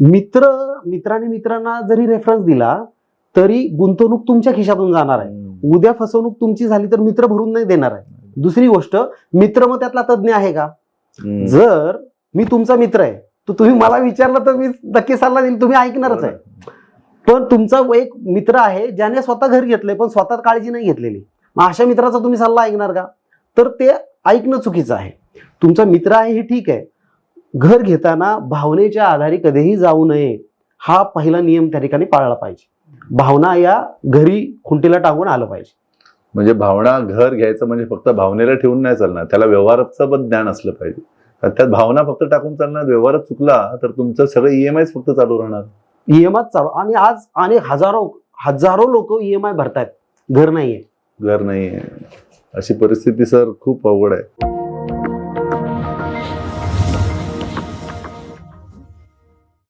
मित्र मित्राने मित्रांना जरी रेफरन्स दिला तरी गुंतवणूक तुमच्या खिशातून जाणार आहे. उद्या फसवणूक तुमची झाली तर मित्र भरून नाही देणार आहे. दुसरी गोष्ट मित्र मग त्यातला तज्ज्ञ आहे का. जर मी तुमचा मित्र आहे तर तुम्ही मला विचारलं तर मी नक्की सल्ला देईल तुम्ही ऐकणारच आहे. पण तुमचा एक मित्र आहे ज्याने स्वतः घर घेतलंय पण स्वतः काळजी नाही घेतलेली. मग अशा मित्राचा तुम्ही सल्ला ऐकणार का? तर ते ऐकणं चुकीचं आहे. तुमचा मित्र आहे हे ठीक आहे. घर घेताना भावनेच्या आधारे कधीही जाऊ नये हा पहिला नियम त्या ठिकाणी पाळला पाहिजे. भावना या घरी खुंटीला टाकून आलं पाहिजे. म्हणजे भावना घर घ्यायचं म्हणजे फक्त भावनेला ठेवून नाही चालणार त्याला व्यवहाराचं पण ज्ञान असलं पाहिजे. आणि त्यात भावना फक्त टाकून चालणार व्यवहारच चुकला तर तुमचं सगळं ईएमआय फक्त चालू राहणार. ईएमआय चालू आणि आज अनेक हजारो हजारो लोक ईएमआय भरतायत. घर नाहीये. घर नाही अशी परिस्थिती सर खूप अवघड आहे.